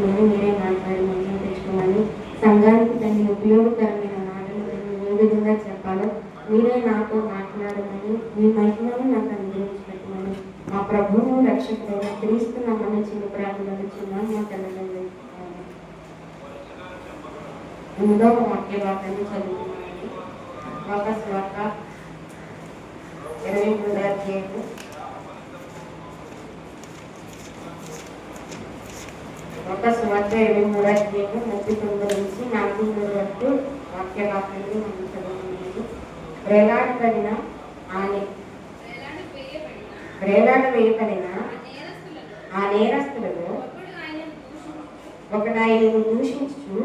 పెట్టుమని మీరే మాట్లాడి మహిమ తెచ్చుకోమని సంఘానికి దాన్ని ఉపయోగకరమైన మాటలు ఏ విధంగా చెప్పాలో మీరే నాతో మాట్లాడమని మీ మహిమను నాకు అనుగ్రహించి మా ప్రభువును రక్షకుడైన క్రీస్తున్నామని చిన్న ప్రాణులు చిన్న మా తల్లి మూడవ వాక్య వాక్యాన్ని చదువుకున్నాను ఒక శ్లోక ఇరవై మూడు అధ్యాయము. ఒక సువార్త ఇరవై మూడు అధ్యాయము ముప్పై తొమ్మిది నుంచి నలభై మూడు వరకు వాక్య వాక్యాన్ని మనం చదువుతున్నాము వేలాడబడిన ఆనే వేలాడ వేయబడిన ఆ నేరస్తులను ఆ నేరస్తులలో ఒకడు ఆయనను దూషించు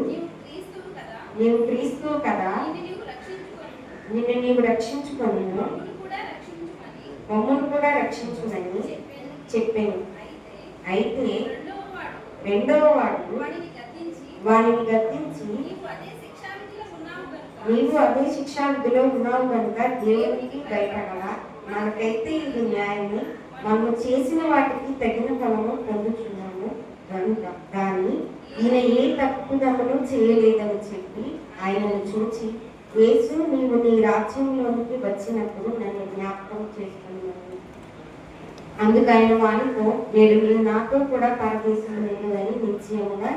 నీవు క్రీస్తువు కదా నిన్ను నీవు రక్షించుకొని కూడా మమ్మల్ని కూడా రక్షించుమని చెప్పాను. అయితే రెండవ వాడు వాడిని గద్దించి నీవు అదే శిక్షావిధిలో ఉన్నావు కనుక దేవునికి భయపడరా మనకైతే ఇది న్యాయమే. మనము చేసిన వాటికి తగిన ఫలము పొందుతున్నాము కనుక. కానీ ఈయన ఏ తప్పుదములు చేయలేదని చెప్పి ఆయనను చూచి యేసు నీవు నీ రాజ్యంలోనికి వచ్చినప్పుడు నన్ను జ్ఞాపకం చేసుకున్నాను అందుకైన ఆయన వానితో నేను నాతో కూడా పరదేశం లేదు అని నిశ్చయముగా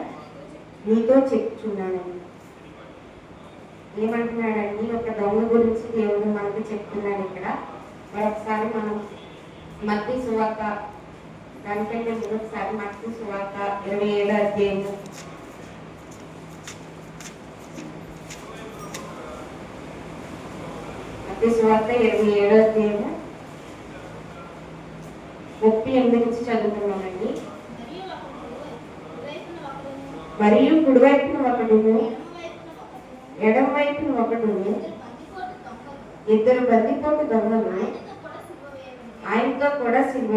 నీతో చెప్తున్నానని ఏమంటున్నాడండి? ఒక దొంగ గురించి దేవుడు మనకు చెప్తున్నాడు ఇక్కడ. మరొకసారి మనం మత్తి సువార్త దానికంటే మరొకసారి ఒకసారి మత్తి సువార్త ఇరవై ఏడు అధ్యాయము. మత్తి సువార్త ఇరవై ఏడు అధ్యాయము. ఎనిమిది నుంచి చదువుతున్నామండి. మరియు కుడివైపున ఒకడును, ఎడం వైపున ఒకడును, ఇద్దరు బందిపోటు దొంగలు. ఆయనతో కూడా సిలువ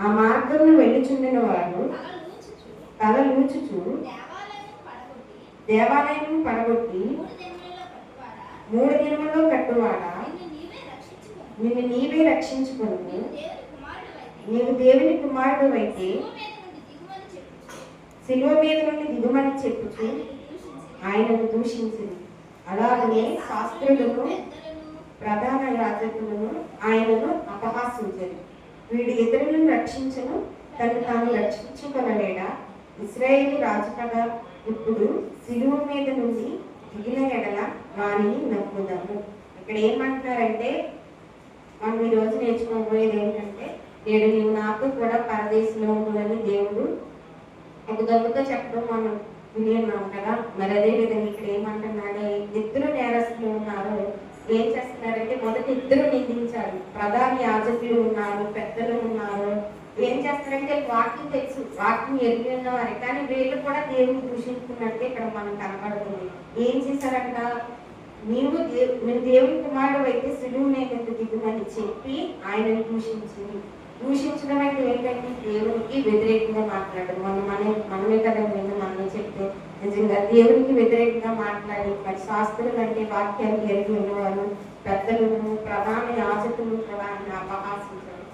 ఆ మార్గంలో వెళుచుండిన వారు తల లూచుచు, పడగొట్టి, దేవాలయం పడగొట్టి మూడు దినములలో దినములో కట్టువాడా? నిన్ను నీవే రక్షించుకొను. నీవు దేవుని కుమారుడు అయితే శిలువ మీద నుండి శిలువ దిగుమని చెప్పుచు, ఆయనను ఆయనను దూషించి, దూషించింది అలాగనే శాస్త్రులను ప్రధాన యాజకులను ఆయనను అపహాసించరు వీడి ఇతరులను రక్షించను తను తాను రక్షించుకొనలేడా? ఇస్రాయేలు రాజు కదా. ఇప్పుడు సిలువ మీద నుండి దిగిన ఎడల వారిని నమ్ముదాము. ఇక్కడ ఏమంటున్నారంటే మనం ఈ రోజు నేర్చుకోబోయేది ఏంటంటే నేడు నీవు నాకు కూడా పరదేశంలో ఉందని దేవుడు ఒక దొంగతో చెప్పడం మనం వినియన్నాం కదా. మరి అదే విధంగా ఇక్కడ ఏమంటున్నాడు ఇద్దరు నేరస్తులు ఉన్నారు. ఏం చేస్తున్నారంటే మొదట ఇద్దరు నిందించారు. ప్రధాన యాజకులు ఉన్నారు పెద్దలు ఉన్నారు. ఏం చేస్తారంటే వాక్యం తెలుసు. వాక్యం ఎరిగి ఉన్నవారే. కానీ వీళ్ళు కూడా దేవుని దూషించుకున్నట్టు ఇక్కడ మనం కనబడుతుంది. ఏం చేశారంట? నీవు దేవు దేవుని కుమారుడు అయితే సులువు మీద దిగుమని చెప్పి ఆయనను దూషించింది. దూషించడం అంటే ఏంటంటే దేవునికి వ్యతిరేకంగా మాట్లాడడం. మనం మన మనమే కదా నేను మనమే చెప్తే నిజంగా దేవునికి వ్యతిరేకంగా మాట్లాడి మరి శాస్త్రులు అంటే వాక్యాలు కలిగి ఉన్నవారు పెద్దలను ప్రధాన యాజకులు కూడా అపహాసించారు.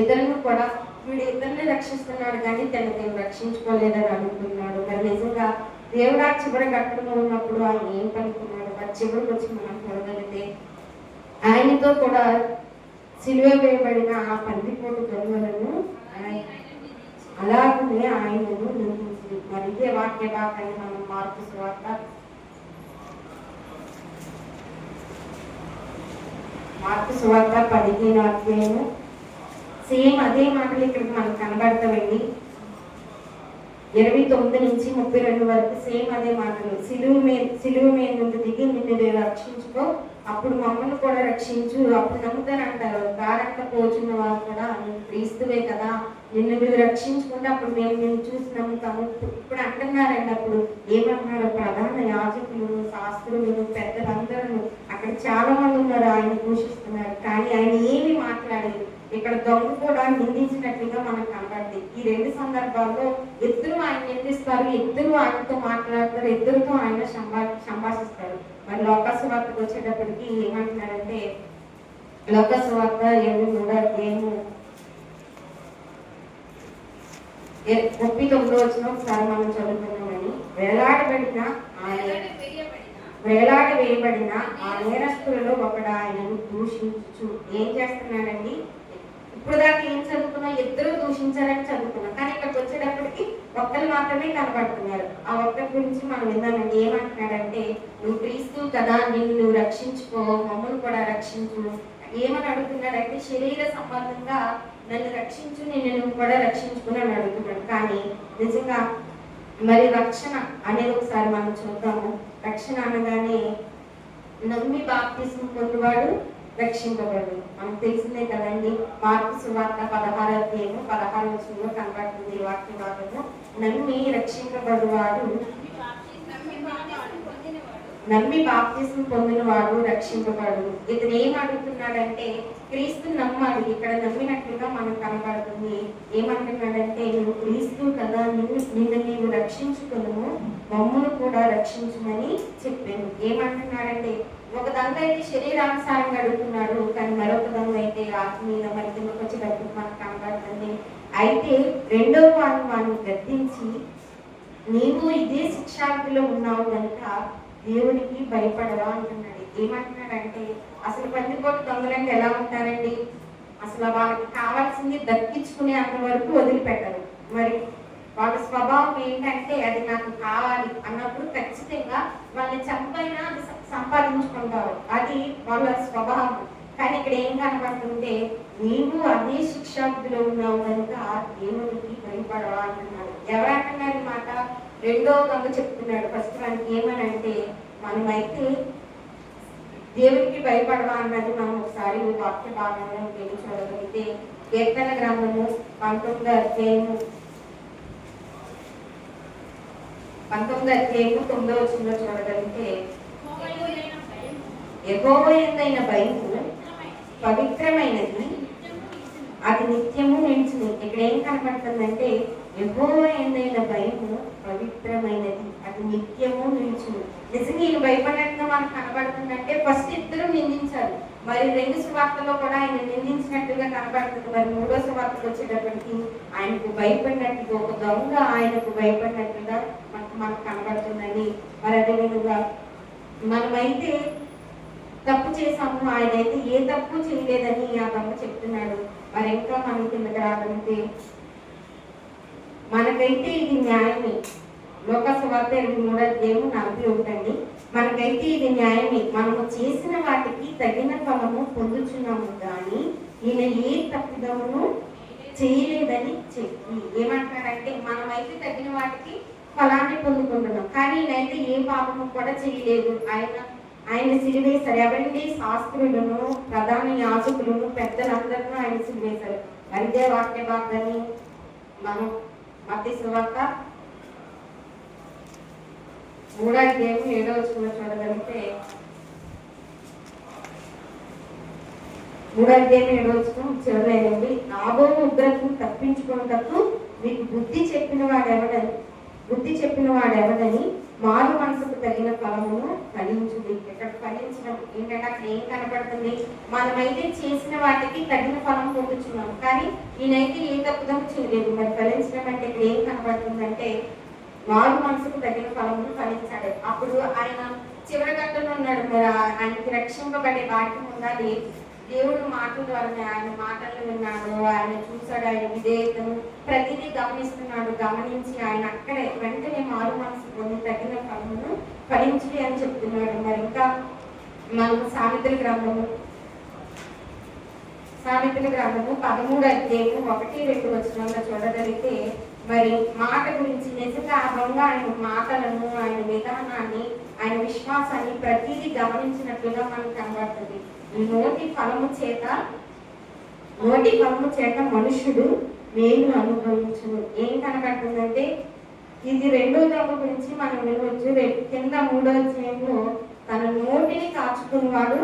ఇతరులను కూడా వీడు ఇతరుని రక్షిస్తున్నాడు కానీ తను నేను రక్షించుకోలేదని అనుకుంటున్నాడు. మరి నిజంగా దేవుడు ఆ చివరి ఘట్టంలో ఉన్నప్పుడు ఆయన ఏం పలుకున్నాడు? చివరికి వచ్చి మనం చూడగలిగితే ఆయనతో కూడా సిలువ వేయబడిన ఆ పందిపోటు దొంగలను ఆయన అలాగనే ఆయనను నిందించింది మరి ఇదే వాక్య భాగాన్ని మనం మార్పు సువార్త మార్పు సువార్త పదిహేను అధ్యాయము. సేమ్ అదే మాటలు ఇక్కడ మనకు కనబడతామండి ఇరవై తొమ్మిది నుంచి ముప్పై రెండు వరకు సేమ్ అదే మాటలు సిలువు మీద సిలువు మీద నుండి దిగి నిన్ను నేను రక్షించుకో. అప్పుడు మమ్మల్ని కూడా రక్షించు. అప్పుడు నమ్ముతారంటారు. దారంట పోచున్న వారు కూడా క్రీస్తువే కదా. నిన్ను నువ్వు రక్షించుకుంటే అప్పుడు మేము నిన్ను చూసి నమ్ముతాము. ఇప్పుడు అంటున్నారండి అప్పుడు. ఏమంటున్నారు ప్రధాన యాజకులు శాస్త్రులు పెద్దలందరూ. అక్కడ చాలా మంది ఉన్నారు ఆయన పోషిస్తున్నారు. కానీ ఆయన ఏమి మాట్లాడలేదు. ఇక్కడ దొంగ కూడా నిందించినట్లుగా మనకు కనబడింది. ఈ సందర్భాల్లో ఇద్దరు ఆయన నిందిస్తారు ఇద్దరు ఆయనతో మాట్లాడతారు ఇద్దరితో ఆయన సంభా సంభాషిస్తారు. మరి లోకస్వార్తకు వచ్చేటప్పటికి ఏమంటున్నారంటే లోకస్వార్త ఇరవై మూడో అధ్యాయము ఏ- ముప్పై తొమ్మిదో వచ్చిన ఒకసారి మనం చదువుకున్నామని వేలాడబడిన ఆయన వేలాడ వేయబడిన ఆ నేరస్తులలో ఒకడు ఆయనను దూషించు ఏం చేస్తున్నాడండి? ఇప్పుడు దాకా ఏం చదువుకున్నా ఇద్దరు దూషించారని చదువుకున్నాం. కానీ ఇక్కడికి వచ్చేటప్పటికి ఒక్కరు మాత్రమే కనబడుతున్నారు. ఆ ఒక్కరి గురించి మనం విన్నామండి ఏమంటున్నాడంటే నువ్వు క్రీస్తు కదా నిన్ను నువ్వు రక్షించుకో మమ్మల్ని కూడా రక్షించు. ఏమని అడుగుతున్నాడంటే శరీర సంబంధంగా నన్ను రక్షించు నేను నువ్వు కూడా రక్షించుకుని అని అడుగుతున్నాడు. కానీ నిజంగా మరి రక్షణ అనేది ఒకసారి మనం చూద్దాము. రక్షణ అనగానే నమ్మి బాప్తిసం పొందువాడు రక్షింపబడు మనకు తెలిసిందే కదండి మార్పు సువార్త పదహారు అధ్యాయము పదహారు వచ్చిన కనబడుతుంది వాక్య భాగము. నమ్మి రక్షింపబడువాడు నమ్మి బాప్తిజం పొందినవాడు రక్షింపబడు ఇతను ఏం అడుగుతున్నాడంటే క్రీస్తు నమ్మాలి ఇక్కడ నమ్మినట్లుగా మనకు కనబడుతుంది. ఏమంటున్నాడంటే నువ్వు క్రీస్తు కదా నిన్ను నిన్ను నీవు రక్షించుకును మమ్మను కూడా రక్షించుమని చెప్పాను. ఏమంటున్నాడంటే ఒక దంత అయితే శరీరానుసారంగా అడుగుతున్నాడు కానీ మరొక దంత అయితే ఆత్మీయ మరి కిందకు వచ్చేటప్పుడు మనకు కనబడుతుంది. అయితే రెండో వాడు వాడిని గద్దించి నీవు ఇదే శిక్షార్థిలో ఉన్నావు కనుక దేవునికి భయపడరా అంటున్నాడు. ఏమంటున్నాడంటే అసలు పందికోటి దొంగలంటే ఎలా ఉంటారండి? అసలు వాళ్ళకి కావాల్సింది దక్కించుకునే అంతవరకు వదిలిపెట్టరు. మరి వాళ్ళ స్వభావం ఏంటంటే అది నాకు కావాలి అన్నప్పుడు ఖచ్చితంగా వాళ్ళని చంపైనా అది సంపాదించుకుంటారు. అది వాళ్ళ స్వభావం. కానీ ఇక్కడ ఏం కనబడుతుంటే నీవు అదే శిక్షాబుద్ధిలో ఉన్నావు కనుక దేవునికి భయపడవా అంటున్నాడు ఎవరంటున్నారు మాట? రెండో దొంగ చెప్తున్నాడు. ఫస్ట్ మనకి ఏమనంటే మనమైతే దేవునికి భయపడవా అన్నది మనం ఒకసారి వాక్య భాగంలో వెళ్ళి కీర్తన గ్రంథము పంతొమ్మిది అధ్యాయము పంతొమ్మిది అధ్యాయము తొమ్మిదో వచ్చిందో చూడగలిగితే యెహోవాయైన భయము భయము పవిత్రమైనది అది నిత్యము నిలిచింది ఇక్కడ ఏం కనబడుతుందంటే ఎగోవైందైన భయము పవిత్రమైనది అది నిత్యము నిలిచింది నిజంగా ఈయన భయపడినట్టుగా మనకు కనబడుతుందంటే ఫస్ట్ ఇద్దరు నిందించారు. మరి రెండు సువార్తలో కూడా ఆయన నిందించినట్టుగా కనబడుతుంది. మరి మూడో సువార్తకు వచ్చేటప్పటికి ఆయనకు భయపడినట్టుగా ఒక దొంగ ఆయనకు భయపడినట్టుగా మనం మనకు కనబడుతుందని. మరి అదేవిధంగా మనమైతే తప్పు చేశాము ఆయన అయితే ఏ తప్పు చేయలేదని ఆ తమ్మ చెప్తున్నాడు. మరి ఇంకా మనం కిందకి రాగలిగితే మనకైతే ఇది న్యాయమే. లోకసభ ఇరవై మూడో అధ్యాయము నలభై ఒకటండి. మనకైతే ఇది న్యాయమే. మనము చేసిన వాటికి తగిన ఫలము పొందుచున్నాము కానీ ఈయన ఏ తప్పిదమును చేయలేదని చెప్పి. ఏమంటారంటే మనమైతే తగిన వాటికి ఫలాన్ని పొందుకుంటున్నాం. కానీ ఈయనైతే ఏ పాపము కూడా చేయలేదు. ఆయన ఆయన సిలివేశారు ఎవరండి? శాస్త్రులను ప్రధాన యాజకులను పెద్దలందరినూ ఆయన సిలివేశారు అయితే వాక్య భాగాన్ని మనం మత్తి సువార్త మూడో అధ్యాయం ఏడో వచ్చిన చూడగలిగితే మూడో అధ్యాయం ఏడో వచ్చిన చివరి నాబో ఉగ్రతను తప్పించుకున్నటకు మీకు బుద్ధి చెప్పిన వాడెవడని బుద్ధి చెప్పిన వాడెవడని మారు మనసుకు తగిన ఫలమును ఫలించుడి. ఇక్కడ ఫలించడం? ఏంటంటే అక్కడ ఏం కనపడుతుంది మనమైతే చేసిన వాటికి తగిన ఫలం పొందుతున్నాం కానీ నేనైతే ఏ తప్పుదం చేయలేదు. మరి ఫలించడం అంటే ఇక్కడ ఏం కనబడుతుందంటే మారు మనసుకు తగిన ఫలమును ఫలించాడు అప్పుడు ఆయన చివరి గంటలో ఉన్నాడు. మరి ఆయనకి రక్షింపబడే భాగ్యం ఉండాలి. దేవుడు మాటల ఆయన మాటలు విన్నాడు ఆయన చూశాడు ఆయన విధేయతను ప్రతిదీ గమనిస్తున్నాడు గమనించి ఆయన అక్కడే వెంటనే మారు మనసు పొంది తగిన ఫలమును ఫలించి అని చెప్తున్నాడు. మరి ఇంకా మనం సావిత్రి గ్రంథము సావిత్రి గ్రంథము పదమూడు అధ్యాయము ఒకటి రెండు వచనంలో చూడగలిగితే మరి మాట గురించి నిజంగా ఆ ఆయన మాటలను ఆయన విధానాన్ని ఆయన విశ్వాసాన్ని ప్రతిదీ గమనించినట్లుగా మనకు కనబడుతుంది. నోటి ఫలము చేత నోటి ఫలము చేత మనుషుడు మేలు అనుభవించును. ఏం కనబడుతుందంటే ఇది రెండో దొంగ గురించి మనం వినవచ్చు. కింద మూడో అధ్యాయంలో తన నోటిని కాచుకున్నవాడు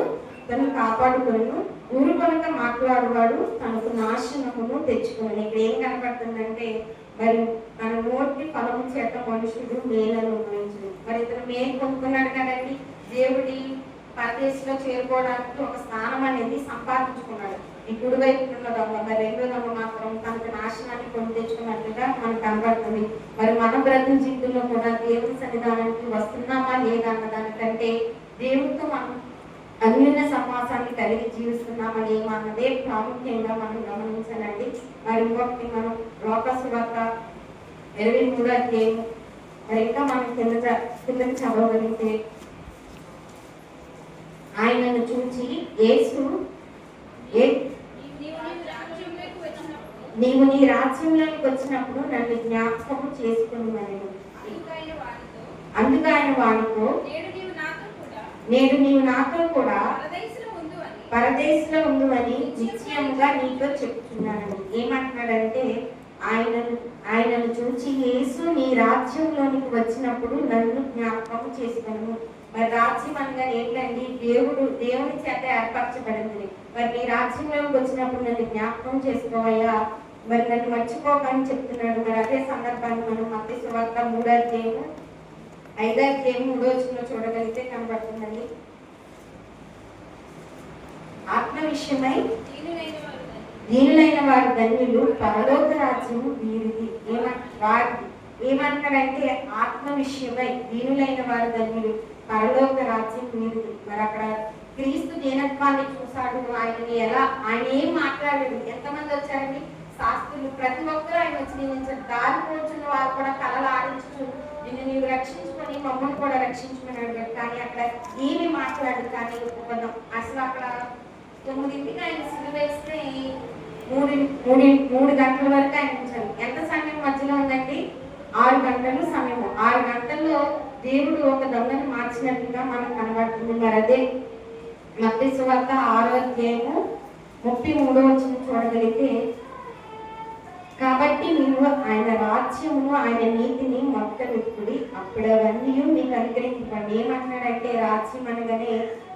తను కాపాడుకును ఊరు కనుక మాట్లాడువాడు తనకు నాశనమును తెచ్చుకుని. ఇక్కడ ఏం కనబడుతుందంటే మరి తన నోటి ఫలము చేత మనుషుడు మేలను అనుభవించు మరి ఇతను మేలు కొనుక్కున్నాడు కదండి. దేవుడి పరదేశంలో చేరుకోవడానికి ఒక స్థానం అనేది సంపాదించుకున్నాడు. ఈ కుడివైపు ఉన్న దొంగ మరి రెండో దొంగ మాత్రం తనకు నాశనాన్ని కొని తెచ్చుకున్నట్లుగా మనకు కనబడుతుంది. మరి మన బ్రతుకు జీవితంలో కూడా దేవుని సన్నిధానానికి వస్తున్నామా లేదా అన్న దానికంటే దేవుడితో మనం అన్యున్న సమాసాన్ని కలిగి జీవిస్తున్నామని మనదే ప్రాముఖ్యంగా మనం గమనించాలండి. మరి ఇంకొకటి మనం లోకసు వార్త ఇరవై మూడో అధ్యాయం. మరి ఇంకా మనం కింద కిందకి చదవగలిగితే ఆయనను చూచి యేసు ఏ నీవు నీ రాజ్యంలోకి వచ్చినప్పుడు నన్ను జ్ఞాపకం చేసుకుని అందుకైన వారితో అందుకు ఆయన వాడితో నేడు నీవు నాతో కూడా పరదేశంలో ఉండు అని. పరదేశంలో ఉందని నిశ్చయముగా నీతో చెప్తున్నాను. ఏమంటున్నాడంటే ఆయనను ఆయనను చూచి యేసు నీ రాజ్యంలోనికి వచ్చినప్పుడు నన్ను జ్ఞాపకం చేసుకును. మరి రాజ్యం అనగా ఏంటండి? దేవుడు దేవుని చేత ఏర్పరచబడింది. మరి నీ రాజ్యంలోకి వచ్చినప్పుడు నన్ను జ్ఞాపకం చేసుకోవయ్యా. మరి నన్ను మర్చిపోకని చెప్తున్నాడు. మరి అదే సందర్భాన్ని మనం మధ్య సువార్త మూడో అధ్యాయము ఐదో అధ్యాయం మూడో వచ్చిన చూడగలిగితే కనబడుతుందండి. ఆత్మ విషయమై దీనులైన వారు ధన్యులు. వారి ధన్యులు పరలోక రాజ్యము వీరిది. ఏమంటారు వారిది ఏమంటాడంటే ఆత్మ విషయమై దీనులైన వారి ధన్యులు పరలోక రాజ్యం వీరిది. మరి అక్కడ క్రీస్తు దీనత్వాన్ని చూశాడు. ఆయనని ఎలా ఆయన ఏం మాట్లాడాడు? ఎంతమంది వచ్చారండి? శాస్త్రులు. ప్రతి ఒక్కరూ ఆయన వచ్చి నేను దారి పోచున్న వారు కూడా కళలు ఆడించు నిన్ను నీవు రక్షించుకొని మమ్మల్ని కూడా రక్షించుకున్నాడు కానీ అక్కడ ఏమి మాట్లాడు కానీ ఒప్పుకున్నాం అసలు అక్కడ తొమ్మిదింటికి ఆయన సిలువ వేస్తే మూడు మూడు మూడు గంటల వరకు ఆయన ఉంచాలి ఎంత సమయం మధ్యలో ఉందండి? ఆరు గంటలు సమయం. ఆరు గంటల్లో దేవుడు ఒక దొంగను మార్చినట్టుగా మనకు కనబడుతుంది. మరి అదే మధ్య సువార్త ఆరో అధ్యాయము ముప్పై మూడో వచ్చిన చూడగలిగితే కాబట్టి మీరు ఆయన రాజ్యమును ఆయన నీతిని మొత్తం ఇప్పుడు అప్పుడు అవన్నీ మీకు అనుగ్రహించండి ఏమంటున్నాడంటే రాజ్యం అనగానే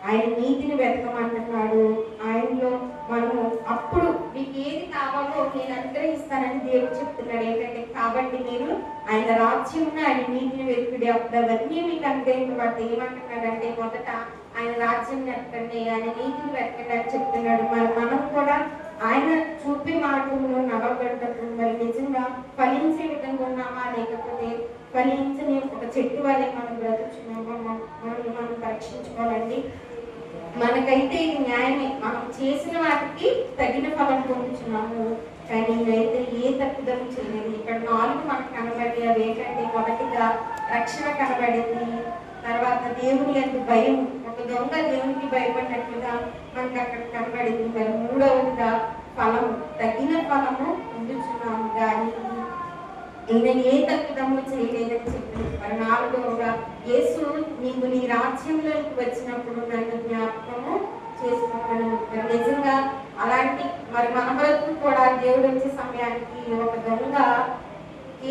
ఆయన నీతిని వెతకమంటున్నాడు. ఆయనలో మనము అప్పుడు మీకు ఏది కావాలో నేను అనుగ్రహిస్తానని దేవుడు చెప్తున్నాడు. ఏంటంటే కాబట్టి మీరు ఆయన రాజ్యంను ఆయన నీతిని వెతుకుడి. అప్పుడు అవన్నీ మీకు అనుగ్రహించబడతాయి ఏమంటున్నాడంటే మొదట ఆయన రాజ్యం వెతకండి ఆయన నీతిని వెతకండి అని చెప్తున్నాడు. మరి మనం కూడా ఆయన చూపి మార్గంలో నడవబెట్టడం మరి నిజంగా ఫలించే విధంగా ఉన్నామా? లేకపోతే ఫలించని ఒక చెట్టు వల్లే మనం బ్రతుకుతున్నామా? మనల్ని మనం పరీక్షించుకోవాలండి. మనకైతే ఇది న్యాయమే. మనం చేసిన వాటికి తగిన ఫలం పొందుతున్నాము. కానీ నేనైతే ఏ తప్పుదం చేయలేదు ఇక్కడ నాలుగు మనకు కనబడి అవి ఏంటంటే మొదటిగా రక్షణ కనబడింది తర్వాత దేవుని యొక్క భయం ఒక దొంగ దేవునికి భయపడినట్లుగా మనకు అక్కడ కనబడింది. మరి మూడవదిగా ఫలము తగిన ఫలము పొందుతున్నాము కానీ ఈయన ఏ తప్పిదము చేయలేదని చెప్పింది మరి నాలుగవగా యేసు నీవు నీ రాజ్యంలోకి వచ్చినప్పుడు నన్ను జ్ఞాపకము చేసుకోమని మరి నిజంగా అలాంటి మరి మన వరకు కూడా దేవుడు వచ్చే సమయానికి ఒక దొంగ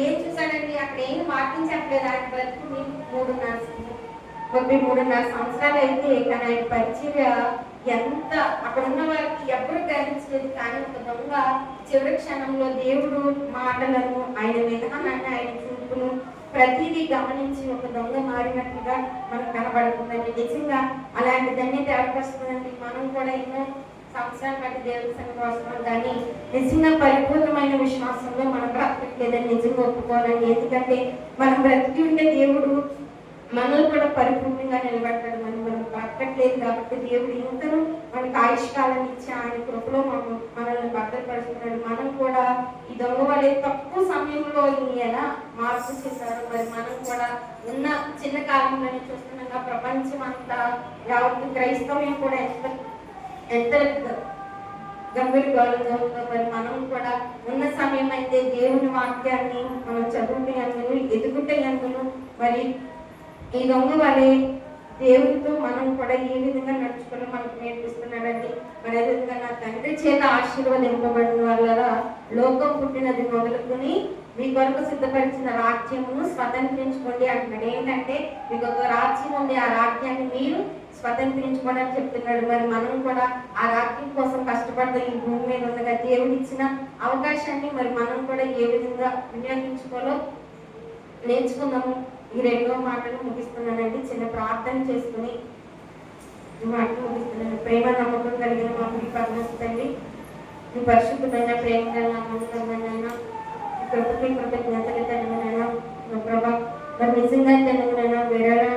ఏం చూసాడండి అక్కడ ఏం మార్పించట్లేదు ఆయన బ్రతుకుని మూడున్నర ముప్పై మూడున్నర సంవత్సరాలు అయితే కానీ ఆయన పరిచర్య ఎంత అక్కడ ఉన్న వారికి ఎప్పుడు గ్రహించలేదు కానీ ఒక దొంగ చివరి క్షణంలో దేవుడు మాటలను ఆయన విధానాన్ని ఆయన చూపును ప్రతిదీ గమనించి ఒక దొంగ మారినట్లుగా మనకు కనబడుతుందండి. నిజంగా అలాంటి ధన్యత ఏర్పరుస్తుందండి మనం కూడా ఎన్నో సంవత్సరాలు బట్టి దేవుడి కోసం వస్తున్నాం కానీ నిజంగా పరిపూర్ణమైన విశ్వాసంలో మనం బ్రతకట్లేదని నిజంగా ఒప్పుకోవాలండి. ఎందుకంటే మనం బ్రతికి ఉండే దేవుడు మనల్ని కూడా పరిపూర్ణంగా నిలబెట్టాడు. మనం మనం బతకట్లేదు కాబట్టి దేవుడు ఇంతను మనకు ఆయుష్కాలం ఇచ్చి ఆయన కృపలో మనం మనల్ని భద్రపరుస్తున్నాడు. మనం కూడా ఈ దొంగ వలె తక్కువ సమయంలో ఎలా మార్పు చేశారు మరి మనం కూడా ఉన్న చిన్న కాలంలోనే చూస్తున్నాగా ప్రపంచం అంతా ఎవరికి క్రైస్తవ్యం కూడా ఎంత ఎంత గంభీర గౌరవంతో మరి మనం కూడా ఉన్న సమయం అయితే దేవుని వాక్యాన్ని మనం చదువుతే అందును ఎదుగుతే మరి ఈ దొంగ వలె దేవుడితో మనం కూడా ఏ విధంగా నడుచుకోవాలో మనకు నేర్పిస్తున్నాడండి మరి అదేవిధంగా నా తండ్రి చేత ఆశీర్వదింపబడిన వాళ్ళ లోకం పుట్టినది మొదలుకొని మీ కొరకు సిద్ధపరిచిన రాజ్యమును స్వతంత్రించుకోండి అంటున్నాడు. ఏంటంటే మీకు ఒక రాజ్యం ఉంది ఆ రాజ్యాన్ని మీరు స్వతంత్రించుకోవడానికి చెప్తున్నాడు. మరి మనం కూడా ఆ రాజ్యం కోసం కష్టపడతా ఈ భూమి మీద ఉండగా దేవుడు ఇచ్చిన అవకాశాన్ని మరి మనం కూడా ఏ విధంగా వినియోగించుకోవాలో నేర్చుకుందాము. ఈ రెండో మాటలు ముగిస్తున్నానండి. చిన్న ప్రార్థన చేసుకుని ఈ మాటలు ముగిస్తున్నాను. ప్రేమ నమ్మకం కలిగిన మా గురి పరమేశ్వరండి మీ పరిశుద్ధమైన ప్రేమ నామమైన కృపకి కృతజ్ఞతలు తెలియనైనా ప్రభా మరి నిజంగా తెలుగునైనా వేరేనా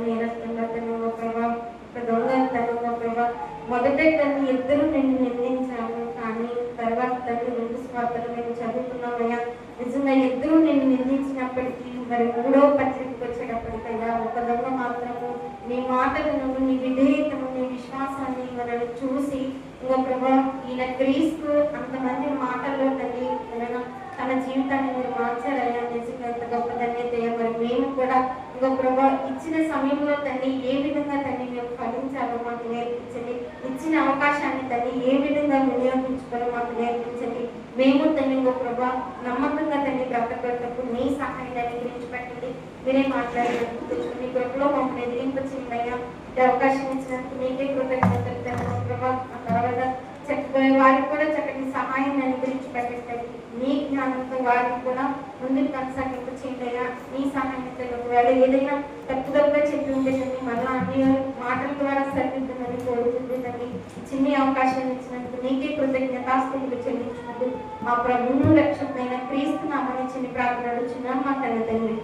నేరస్తున్నా తెలుగు ప్రభా ఒక దొంగ తెలుగు ప్రభా. మొదట తల్లి ఇద్దరు నేను నిందించాను కానీ తర్వాత తల్లి రెండు స్వార్థలు నేను చదువుతున్నామయ్యా నిజంగా ఇద్దరు నేను నిందించినప్పటికీ మరి మూడో పరిస్థితికి వచ్చేటప్పటికైనా ఒక దొంగ మాత్రము నీ మాటలను నీ విధేయతను నీ విశ్వాసాన్ని మనల్ని చూసి ఇంకో ప్రభా ఈయన క్రీస్తు అంతమంది మాటల్లో తల్లి తన జీవితాన్ని మీరు మార్చారని నిజంగా ఎంత గొప్ప ధన్యత మరి మేము కూడా ఇంకో ప్రభా ఇచ్చిన సమయంలో తల్లి ఏ విధంగా తల్లి మేము ఫలించాలో మాకు నేర్పించండి. ఇచ్చిన అవకాశాన్ని తల్లి ఏ విధంగా వినియోగించుకోవాలో మాకు నేర్పించండి. మేము తల్లి ఇంకో ప్రభా నమ్మకంగా తల్లి బ్రతకటప్పుడు మీ సహాయాన్ని గురించి పెట్టండి మీరే మాట్లాడినందుకు మీ గొప్పలో మమ్మల్ని ఎదిరింపచ్చిందయ్యా ఈ అవకాశం ఇచ్చినందుకు మీకే కృతజ్ఞతలు తెలుసు ప్రభా తర్వాత చక్కగా వారికి కూడా చక్కటి సహాయం అనుగ్రహించి పెట్టండి మీ జ్ఞానంతో వారికి కూడా ముందుకు కొనసాగింపు చేయండియ్యా మీ సహాయంతో ఒకవేళ ఏదైనా తప్పుదప్పుగా చెప్పి ఉండేదండి మరలా అన్ని మాటల ద్వారా సరిదిద్దుమని కోరుకుంటుందండి చిన్ని అవకాశం ఇచ్చినందుకు నీకే కృతజ్ఞతాస్తులు చెల్లించుకుంటూ మా ప్రభువును రక్షకుడైన క్రీస్తు నామని చిన్న ప్రార్థన అడుగుచున్నాం మా తల్లి. తండ్రి